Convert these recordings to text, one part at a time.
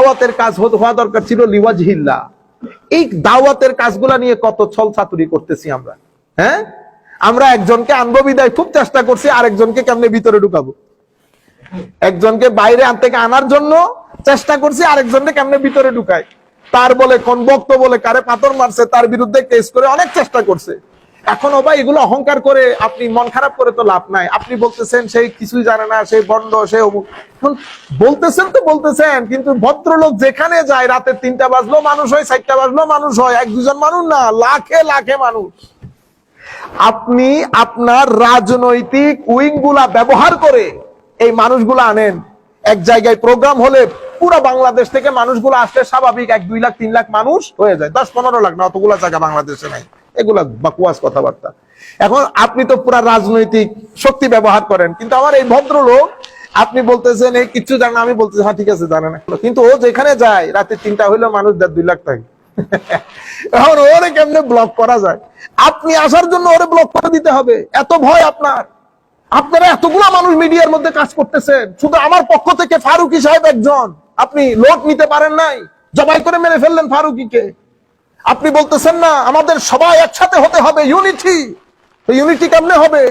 দাওয়াতের কাজ হওয়া দরকার ছিল লিওয়াজহিল্লা এই দাওয়াতের কাজগুলা নিয়ে কত ছল ছাতুরি করতেছি আমরা। হ্যাঁ? আমরা একজনকে আনব বিদায়, খুব চেষ্টা করছি আরেকজনকে কেমনে ভিতরে ঢুকাবো। একজনকে বাইরে আন থেকে আনার জন্য চেষ্টা করছি আরেকজনকে কেমনে ভিতরে ঢুকায়। তার বলে, কোন বক্ত বলে, কারে পাথর মারছে, তার বিরুদ্ধে কেস করে অনেক চেষ্টা করছে। এখনও ভাই এগুলো অহংকার করে আপনি মন খারাপ করে তো লাভ নাই। আপনি বলতেছেন সেই কিছুই জানে না সেই বন্ড, সে বলতেছেন তো বলতেছেন, কিন্তু ভদ্রলোক যেখানে যায়, রাতে তিনটা বাজলো, মানুষ হয়, চারটা বাজলো, মানুষ হয়, এক দুজন মানুষ না, লাখে লাখে মানুষ। আপনি আপনার রাজনৈতিক উইংগুলা ব্যবহার করে এই মানুষগুলো আনেন। এক জায়গায় প্রোগ্রাম হলে পুরো বাংলাদেশ থেকে মানুষগুলো আসলে স্বাভাবিক এক দুই লাখ, তিন লাখ মানুষ হয়ে যায়। দশ, পনেরো লাখ না, অতগুলা জায়গা বাংলাদেশে নাই। এগুলা বাকুয়াস কথাবার্তা। এখন আপনি তো পুরা রাজনৈতিক শক্তি ব্যবহার করেন, কিন্তু আমার এই ভদ্রলোক, আপনি বলতেছেন, এই কিচ্ছু জানেন আমি বলতেছি হ্যাঁ ঠিক আছে, জানে না। কিন্তু ও যেখানে যায়, রাতে তিনটা হইলেও মানুষ দেড় দুই লাখ থাকে। এখন ওরে কেমনে ব্লক করা যায়? আপনি আসার জন্য ওরে ব্লক করে দিতে হবে। এত ভয় আপনার। আপনারা এতগুলো মানুষ মিডিয়ার মধ্যে কাজ করতেছেন। শুধু আমার পক্ষ থেকে ফারুকি সাহেব একজন। আপনি লোট নিতে পারেন নাই। জবাই করে মেরে ফেললেন ফারুকিকে। আপনি বলতেছেন না, আমাদের সবাই একসাথে হতে হবে ইউনিটি তো ইউনিটি কেমনে হবে?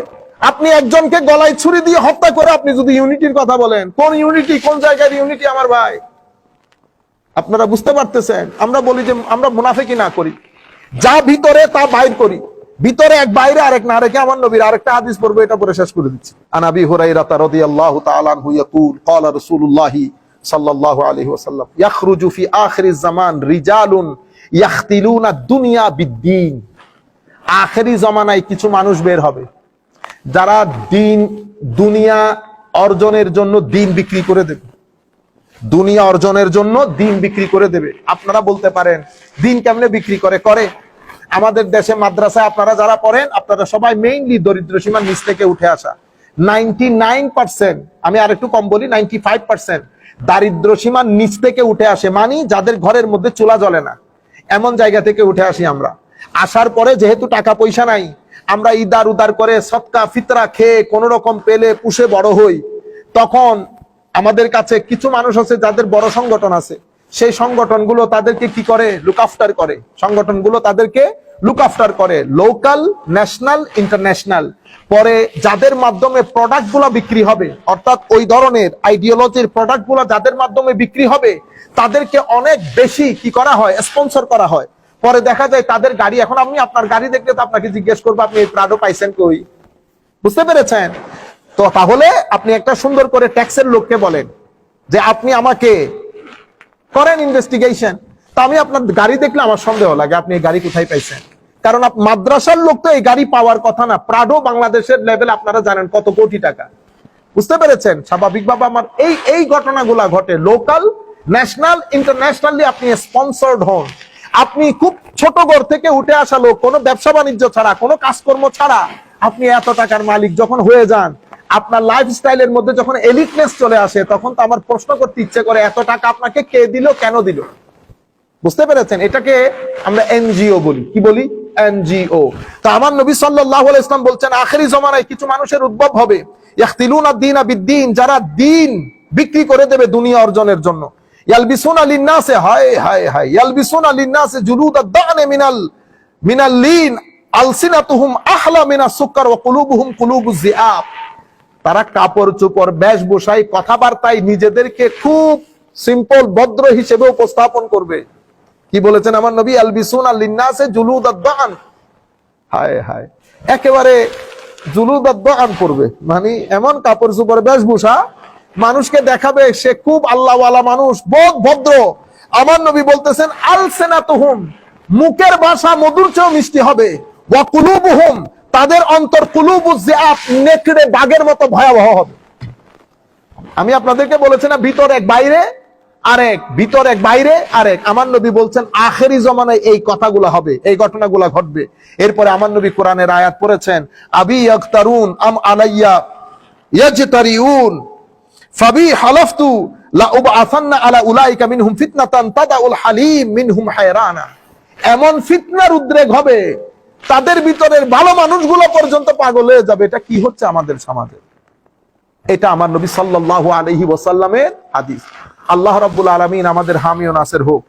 আপনি একজনকে গলায় ছুরি দিয়ে হত্যা করে আপনি যদি ইউনিটির কথা বলেন, কোন ইউনিটি কোন জায়গার ইউনিটি আমার ভাই? আপনারা বুঝতে পারতেছেন? আমরা বলি যে আমরা মুনাফেকি না করি। যা ভিতরে তা বাইর করি। ভিতরে এক বাইরে, আরেক না, আরেকে আমার নবীর আরেকটা হাদিস পড়ব, এটা পরে শেষ করে দিচ্ছি। আনাবি হুরাইরাতা রাদিয়াল্লাহু তাআলা আনহু ইয়াকুল, ক্বালা রাসূলুল্লাহ সাল্লাল্লাহু আলাইহি ওয়াসাল্লাম, ইয়াখরুজু ফি আখিরিজ জামান রিজালুন ইয়াখতিলুনা দুনিয়া বিদ্দিন। কিছু মানুষ বের হবে, যারা দিন, দুনিয়া অর্জনের জন্য দিন বিক্রি করে দেবে। দুনিয়া অর্জনের জন্য দিন বিক্রি করে দেবে। আপনারা বলতে পারেন, দিন কেমনে বিক্রি করে? করে। আমাদের দেশে মাদ্রাসায় আপনারা যারা পড়েন, আপনারা সবাই মেইনলি দরিদ্র সীমার নিচ থেকে উঠে আসা। Ninety nine percent. আমি আর একটু কম বলি, নাইনটি ফাইভ পার্সেন্ট। দারিদ্র সীমার নিচ থেকে উঠে আসে মানি যাদের ঘরের মধ্যে চুলা জ্বলে না। এমন জায়গা থেকে উঠে আসি আমরা। আসার পরে যেহেতু টাকা পয়সা নাই, আমরা ইদার উদার করে সৎকা ফিতরা খেয়ে কোন রকম পেলে পুষে বড় হই। তখন আমাদের কাছে কিছু মানুষ আছে যাদের বড় সংগঠন আছে। সেই সংগঠনগুলো তাদেরকে কি করে? লুক আফটার করে। সংগঠনগুলো তাদেরকে লুক আফটার করে লোকাল ন্যাশনাল ইন্টারন্যাশনাল পরে যাদের মাধ্যমে প্রোডাক্ট বিক্রি হবে, অর্থাৎ ওই ধরনের আইডিওলজির প্রোডাক্ট যাদের মাধ্যমে বিক্রি হবে, তাদেরকে অনেক বেশি কি করা হয় স্পন্সর করা হয়। পরে দেখা যায় তাদের গাড়ি, এখন আমি আপনার গাড়ি দেখলে তো আপনাকে জিজ্ঞেস করব, আপনি এই প্রাডো পাইছেন কই? বুঝতে পেরেছেন? তো তাহলে আপনি একটা সুন্দর করে ট্যাক্সের লোককে বলেন যে, আপনি আমাকে করেন ইনভেস্টিগেশন তা আমি আপনার গাড়ি দেখলে আমার সন্দেহ লাগে, আপনি এই গাড়ি কোথায় পাইছেন? কারণ মাদ্রাসার লোক তো এই গাড়ি পাওয়ার কথা না। প্রাডো বাংলাদেশের লেভেল আপনারা জানেন কত কোটি টাকা। বুঝতে পেরেছেন? স্বাভাবিকভাবে আমার এই এই ঘটনাগুলা ঘটে। লোকাল ন্যাশনাল ইন্টারন্যাশনালি আপনি স্পন্সর্ড হন। আপনি খুব ছোট ঘর থেকে উঠে আসা লোক, কোনো ব্যবসা বাণিজ্য ছাড়া, কোনো কাজকর্ম ছাড়া আপনি এত টাকার মালিক যখন হয়ে যান, আপনার লাইফ স্টাইলের মধ্যে যখন এলিটনেস চলে আসে, তখন তো আমার প্রশ্ন করতে ইচ্ছে করে, এত টাকা আপনাকে কে দিল, কেন দিল? বুঝতে পেরেছেন? এটাকে আমরা এনজিও বলি। কি বলি? এনজিও। তো আমার নবী আলাইহি ইসলাম বলছেন, আখেরি জমানায় কিছু মানুষের উদ্ভব হবে। যারা দিন বিক্রি করে দেবে দুনিয়া অর্জনের জন্য। মিনাল মিনাল লিন আহলা মিনাস সুকর ওয়া কুলুবুহুম কুলুবুজ জিআব তারা কাপড় চোপড় বেশভূষায় কথাবার্তায় নিজেদেরকে খুব সিম্পল, ভদ্র হিসেবে উপস্থাপন করবে। কি বলেছেন আমার নবী? আলবিসুন আল্লিনাসে জুলুদ আদান হায় হায়। একেবারে জুলুদ আদান করবে। মানে এমন কাপড় চোপড়, বেশভূষা, মানুষকে দেখাবে, সে খুব আল্লাহওয়ালা মানুষ, বোধ ভদ্র। আমার নবী বলতেছেন আল সেনাতুহুম মুখের ভাষা মধুর চেয়েও মিষ্টি হবে। ওয়া কুলুবুহুম, তাদের অন্তর কুলুবু জিআফ নেকড়ে বাঘের মতো ভয়াবহ হবে। আমি আপনাদেরকে বলেছি না, ভিতর বাইরে আরেক, ভিতর এক, বাইরে আরেক। আমার নবী বলছেন, আখেরি জমানায় এই কথাগুলো হবে, এই ঘটনাগুলো ঘটবে। এরপরে আমার নবী কোরআনের আয়াত পড়েছেন, আবি ইয়াক্তারুন আম আলাইয়া ইয়াজতারিউন, ফাবি হালাফতু লা উবআসান্না আলা উলাইকা মিনহুম ফিতনাতান তাদাউল হালিম মিনহুম হায়রানা। এমন ফিতনার উদ্রেক হবে তাদের ভিতরের ভালো মানুষগুলো পর্যন্ত পাগল হয়ে যাবে। এটা কি হচ্ছে আমাদের সমাজে? এটা আমার নবী সাল্লাল্লাহু আলাইহি ওয়াসাল্লামের হাদিস। আল্লাহ রব্বুল আলমিন আমাদের হামিও নাসের হোক।